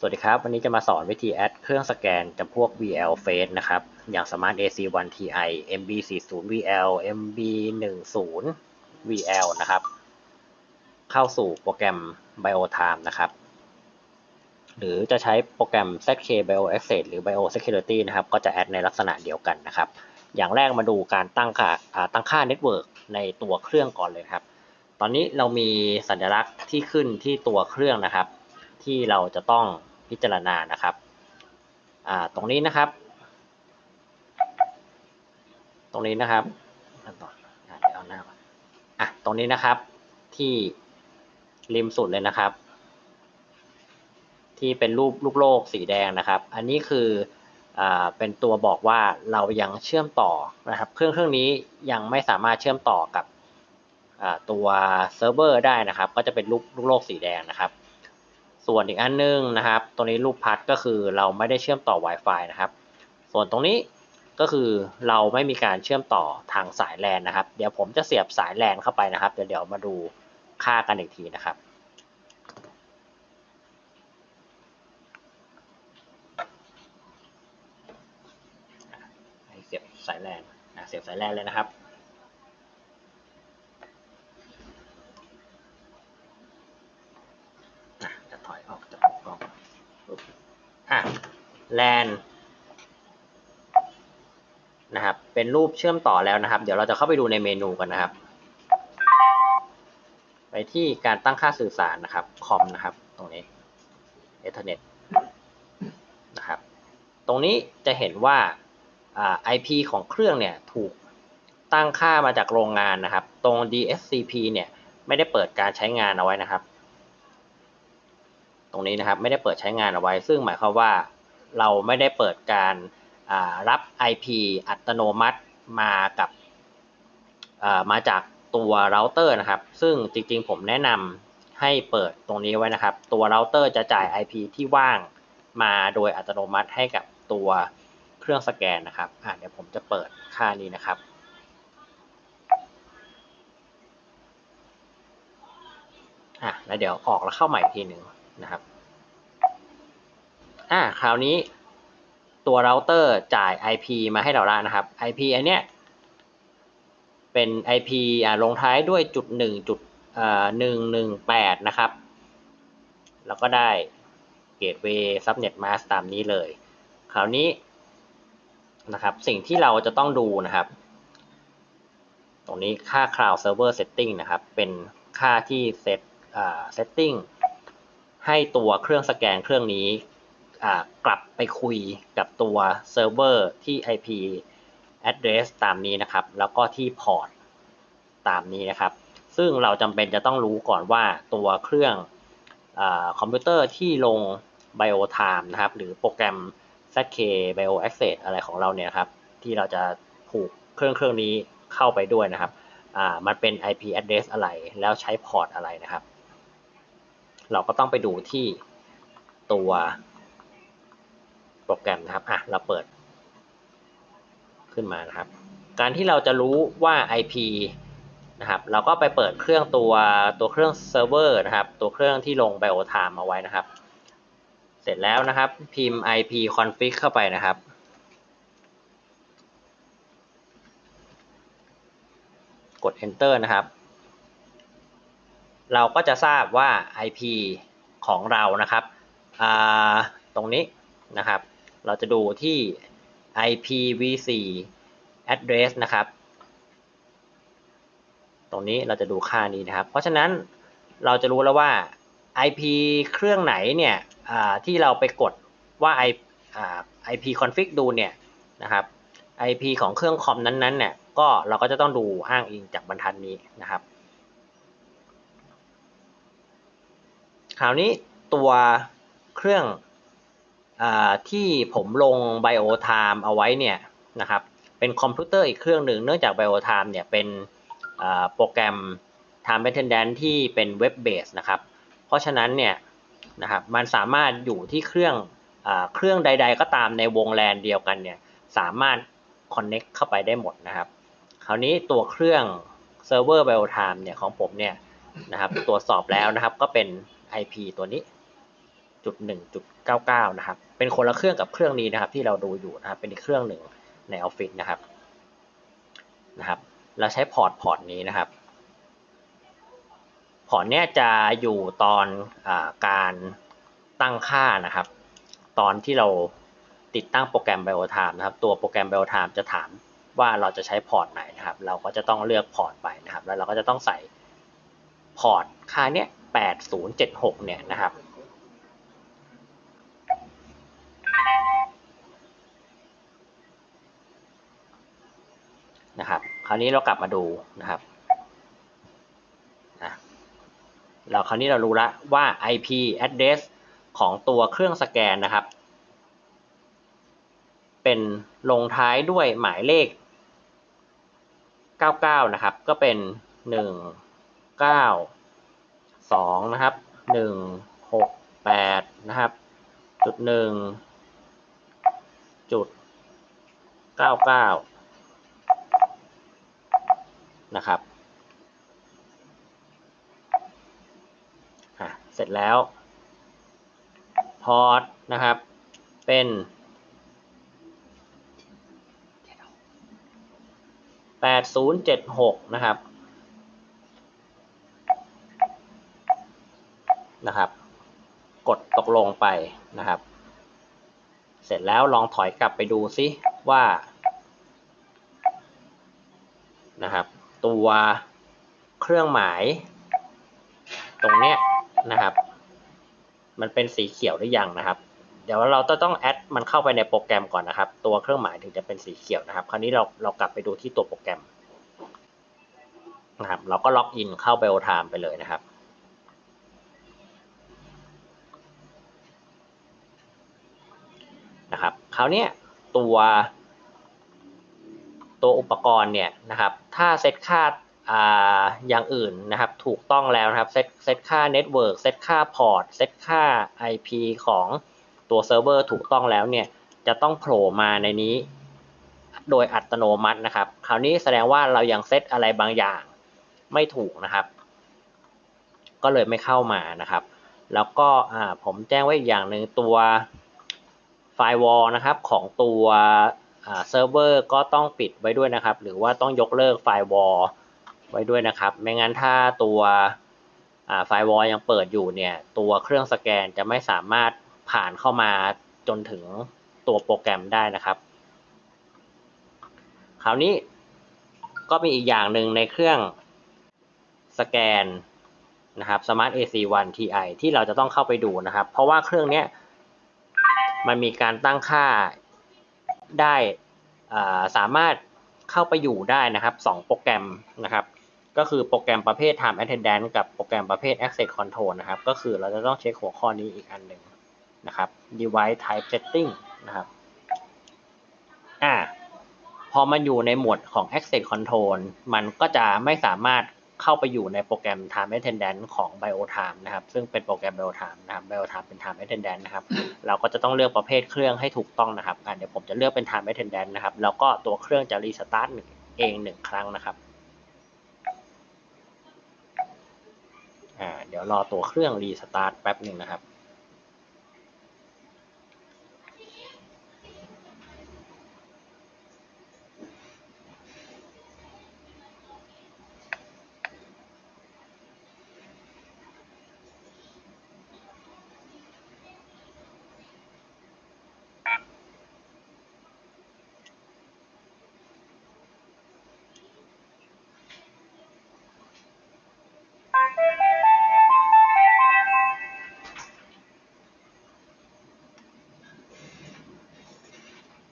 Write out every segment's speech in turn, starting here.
สวัสดีครับ วันนี้จะมาสอนวิธีแอดเครื่องสแกนจำพวก VL Face นะครับ อย่าง Smart AC1 Ti MB40 VL MB10 VL นะครับ เข้าสู่โปรแกรม BioTime นะครับ หรือจะใช้โปรแกรม ZK Bio Access หรือ Bio Security นะครับ ก็จะแอดในลักษณะเดียวกันนะครับ อย่างแรกมาดูการตั้งค่าตั้งค่าเน็ตเวิร์กในตัวเครื่องก่อนเลยครับ ตอนนี้เรามีสัญลักษณ์ที่ขึ้นที่ตัวเครื่องนะครับ ที่เราจะต้องพิจารณานะครับตรงนี้นะครับ ตรงนี้นะครับเอาหน้าอะตรงนี้นะครับที่ริมสุดเลยนะครับ ที่เป็นรูปลูกโลกสีแดงนะครับ อันนี้คืออ่าเป็นตัวบอกว่าเรายังเชื่อมต่อนะครับ เครื่องเครื่องนี้ยังไม่สามารถเชื่อมต่อกับอ่าตัวเซิร์ฟเวอร์ได้นะครับ ก็จะเป็นรูปลูกโลกสีแดงนะครับ ส่วนอีกอันนึงนะครับ ตรงนี้รูปพัดก็คือเราไม่ได้เชื่อมต่อ Wi-Fi นะครับ ส่วนตรงนี้ก็คือเราไม่มีการเชื่อมต่อทางสายแลนนะครับ เดี๋ยวผมจะเสียบสายแลนเข้าไปนะครับ เดี๋ยวเดี๋ยวมาดูค่ากันอีกทีนะครับเสียบสายแลนเสียบสายแลนเลยนะครับ อะจะถอยออกจากกล้องปุ๊บอะ แลนนะครับเป็นรูปเชื่อมต่อแล้วนะครับ เดี๋ยวเราจะเข้าไปดูในเมนูกันนะครับ ไปที่การตั้งค่าสื่อสารนะครับคอมนะครับ ตรงนี้เอ t เทอร์เน็ตนะครับ ตรงนี้จะเห็นว่าอ่า IP ของเครื่องเนี่ยถูกตั้งค่ามาจากโรงงานนะครับ ตรง DSCP เนี่ยไม่ได้เปิดการใช้งานเอาไว้นะครับ ตรงนี้นะครับไม่ได้เปิดใช้งานเอาไว้ ซึ่งหมายความว่า เราไม่ได้เปิดการรับ IP อัตโนมัติมากับมาจากตัวเราเตอร์นะครับ ซึ่งจริงๆผมแนะนำให้เปิดตรงนี้ไว้นะครับ ตัวเราเตอร์จะจ่าย IP ที่ว่างมาโดยอัตโนมัติให้กับตัวเครื่องสแกนนะครับเดี๋ยวผมจะเปิดค่านี้นะครับอะแล้วเดี๋ยวออกแล้วเข้าใหม่อีกทีหนึ่งนะครับ อ่าคราวนี้ตัวเราเตอร์จ่าย IP มาให้เราแล้วนะครับ IP อันเนี้ยเป็น IP อ่าลงท้ายด้วยจุดหนึ่งจุดอ่าหนึ่งหนึ่งแปดนะครับ แล้วก็ได้ Gateway Subnet Mask ตามนี้เลย คราวนี้นะครับสิ่งที่เราจะต้องดูนะครับ ตรงนี้ค่า Cloud Server Setting นะครับ เป็นค่าที่เซตเซตติ้งให้ตัวเครื่องสแกนเครื่องนี้ กลับไปคุยกับตัวเซิร์ฟเวอร์ที่ IP address ตามนี้นะครับ แล้วก็ที่พอร์ตตามนี้นะครับ ซึ่งเราจำเป็นจะต้องรู้ก่อนว่าตัวเครื่องอคอมพิวเตอร์ที่ลง BioTime นะครับ หรือโปรแกรม ZK Bio Access อะไรของเราเนี่ยครับ ที่เราจะผูกเครื่องเครื่องนี้เข้าไปด้วยนะครับ มันเป็น IP address อะไร แล้วใช้พอร์ตอะไรนะครับ เราก็ต้องไปดูที่ตัว โปรแกรมนะครับอะเราเปิด ขึ้นมานะครับ การที่เราจะรู้ว่า IP นะครับ เราก็ไปเปิดเครื่องตัวตัวเครื่องเซิร์ฟเวอร์นะครับ ตัวเครื่องที่ลง BioTime เอาไว้นะครับ เสร็จแล้วนะครับ พิมพ์ IP config เข้าไปนะครับกด enter นะครับ เราก็จะทราบว่า IP ของเรานะครับ ตรงนี้นะครับ เราจะดูที่ IPv4 address นะครับ ตรงนี้เราจะดูค่านี้นะครับ เพราะฉะนั้นเราจะรู้แล้วว่า IP เครื่องไหนเนี่ยที่เราไปกดว่า IP config ดูเนี่ยนะครับ IP ของเครื่องคอมนั้นๆเนี่ยก็เราก็จะต้องดูอ้างอิงจากบรรทัดนี้นะครับ คราวนี้ตัวเครื่อง ที่ผมลง BioTime เอาไว้เนี่ยนะครับเป็นคอมพิวเตอร์อีกเครื่องหนึ่งเนื่องจาก BioTime เนี่ยเป็นโปรแกรม Time Attendance ที่เป็นเว็บเบสนะครับ เพราะฉะนั้นเนี่ยนะครับมันสามารถอยู่ที่เครื่องอเครื่องใด ๆ ก็ตามในวงแลนเดียวกันเนี่ยสามารถ Connect เข้าไปได้หมดนะครับ คราวนี้ตัวเครื่องเซิร์ฟเวอร์ BioTime เนี่ยของผมเนี่ยนะครับตรวจสอบแล้วนะครับก็เป็น IP ตัวนี้ จุดหนึ่งจุดเก้าเก้านะครับ เป็นคนละเครื่องกับเครื่องนี้นะครับ ที่เราดูอยู่นะครับ เป็นอีกเครื่องหนึ่งในออฟฟิศนะครับ นะครับ เราใช้พอร์ตพอร์ตนี้นะครับ พอร์ตเนี้ยจะอยู่ตอนอาการตั้งค่านะครับ ตอนที่เราติดตั้งโปรแกรม BioTime นะครับ ตัวโปรแกรม BioTime จะถามว่าเราจะใช้พอร์ตไหนนะครับ เราก็จะต้องเลือกพอร์ตไปนะครับ แล้วเราก็จะต้องใส่พอร์ตค่าเนี้ย8076 เนี่ยนะครับ คราวนี้เรากลับมาดูนะครับเราคราวนี้เรารู้แล้วว่า IP address ของตัวเครื่องสแกนนะครับ เป็นลงท้ายด้วยหมายเลข 99 นะครับ ก็เป็น 1 9 2 นะครับ 1 6 8 นะครับ จุด1จุด99 นะครับเสร็จแล้วพอร์ตนะครับ เป็น 8076 นะครับ นะครับ กดตกลงไปนะครับ เสร็จแล้วลองถอยกลับไปดูซิว่า นะครับ ตัวเครื่องหมายตรงเนี้ยนะครับ มันเป็นสีเขียวหรือยังนะครับ เดี๋ยวเราต้องแอดมันเข้าไปในโปรแกรมก่อนนะครับ ตัวเครื่องหมายถึงจะเป็นสีเขียวนะครับ คราวนี้เราเรากลับไปดูที่ตัวโปรแกรมนะครับ เราก็ล็อกอินเข้าไบโอไทม์ไปเลยนะครับนะครับ คราวนี้ตัว ตัวอุปกรณ์เนี่ยนะครับถ้าเซตค่าอ่าอย่างอื่นนะครับถูกต้องแล้วนะครับเซตเซตค่าเน็ตเวิร์กเซตค่าพอร์ตเซตค่า IP ของตัวเซิร์ฟเวอร์ถูกต้องแล้วเนี่ยจะต้องโผล่มาในนี้โดยอัตโนมัตินะครับ คราวนี้แสดงว่าเรายังเซตอะไรบางอย่างไม่ถูกนะครับ ก็เลยไม่เข้ามานะครับ แล้วก็อ่าผมแจ้งไว้อีกอย่างหนึ่งตัวไฟวอลนะครับของตัว เซิร์ฟเวอร์ก็ต้องปิดไว้ด้วยนะครับ หรือว่าต้องยกเลิกไฟวอลไว้ด้วยนะครับ ไม่งั้นถ้าตัวไฟวอลยังเปิดอยู่เนี่ย ตัวเครื่องสแกนจะไม่สามารถผ่านเข้ามาจนถึงตัวโปรแกรมได้นะครับ คราวนี้ก็มีอีกอย่างหนึ่งในเครื่องสแกนนะครับ Smart AC1 Ti ที่เราจะต้องเข้าไปดูนะครับ เพราะว่าเครื่องนี้มันมีการตั้งค่า ได้สามารถเข้าไปอยู่ได้นะครับ2โปรแกรมนะครับ ก็คือโปรแกรมประเภท Time Attendance กับโปรแกรมประเภท Access Control นะครับ ก็คือเราจะต้องเช็คหัวข้อนี้อีกอันหนึ่งนะครับ Device Type Setting นะครับอ่าพอมันอยู่ในหมวดของ Access Control มันก็จะไม่สามารถ เข้าไปอยู่ในโปรแกรม Time Attendance ของ BioTime นะครับ ซึ่งเป็นโปรแกรม BioTime นะครับ BioTime เป็น Time Attendance นะครับ เราก็จะต้องเลือกประเภทเครื่องให้ถูกต้องนะครับเดี๋ยวผมจะเลือกเป็น Time Attendance นะครับ แล้วก็ตัวเครื่องจะรีสตาร์ทเองหนึ่งครั้งนะครับอ่าเดี๋ยวรอตัวเครื่องรีสตาร์ทแป๊บหนึ่งนะครับ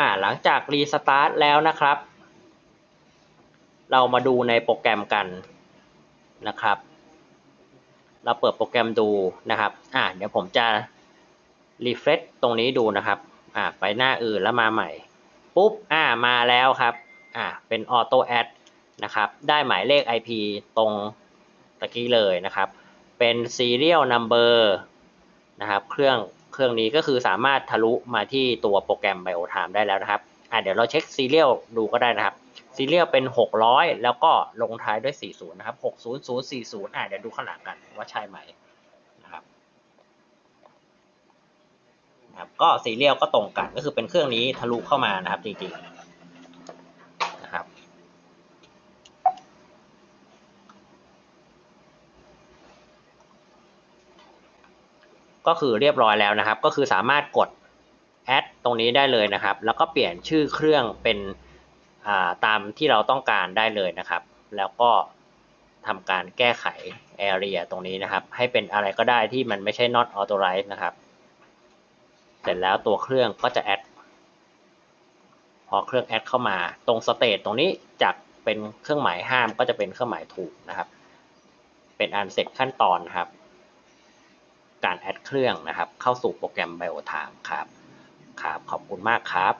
อ่าหลังจากรีสตาร์ทแล้วนะครับ เรามาดูในโปรแกรมกันนะครับ เราเปิดโปรแกรมดูนะครับอ่าเดี๋ยวผมจะรีเฟรชตรงนี้ดูนะครับอ่าไปหน้าอื่นแล้วมาใหม่ ปุ๊บอ่ามาแล้วครับอ่าเป็นออโต้แอดนะครับได้หมายเลข IP ตรงตะกี้เลยนะครับ เป็น serial number นะครับ เครื่อง เครื่องนี้ก็คือสามารถทะลุมาที่ตัวโปรแกรม BioTime ได้แล้วนะครับอ่าเดี๋ยวเราเช็คซีเรียลดูก็ได้นะครับซีเรียลเป็น 600 แล้วก็ลงท้ายด้วย 40 นะครับ 60040 อ่าเดี๋ยวดูข้างหลังกันว่าใช่ไหมนะครับนะครับ ก็ซีเรียลก็ตรงกันก็คือเป็นเครื่องนี้ทะลุเข้ามานะครับจริงๆนะครับ ก็คือเรียบร้อยแล้วนะครับ ก็คือสามารถกดแอดตรงนี้ได้เลยนะครับ แล้วก็เปลี่ยนชื่อเครื่องเป็นตามที่เราต้องการได้เลยนะครับ แล้วก็ทำการแก้ไข area ตรงนี้นะครับ ให้เป็นอะไรก็ได้ที่มันไม่ใช่ not authorized นะครับ เสร็จแล้วตัวเครื่องก็จะแอดพอเครื่องแอดเข้ามาตรงสเตตตรงนี้จากเป็นเครื่องหมายห้ามก็จะเป็นเครื่องหมายถูกนะครับ เป็นอันเสร็จขั้นตอนนะครับ การแอดเครื่องนะครับ เข้าสู่โปรแกรม BioTime ครับครับขอบคุณมากครับ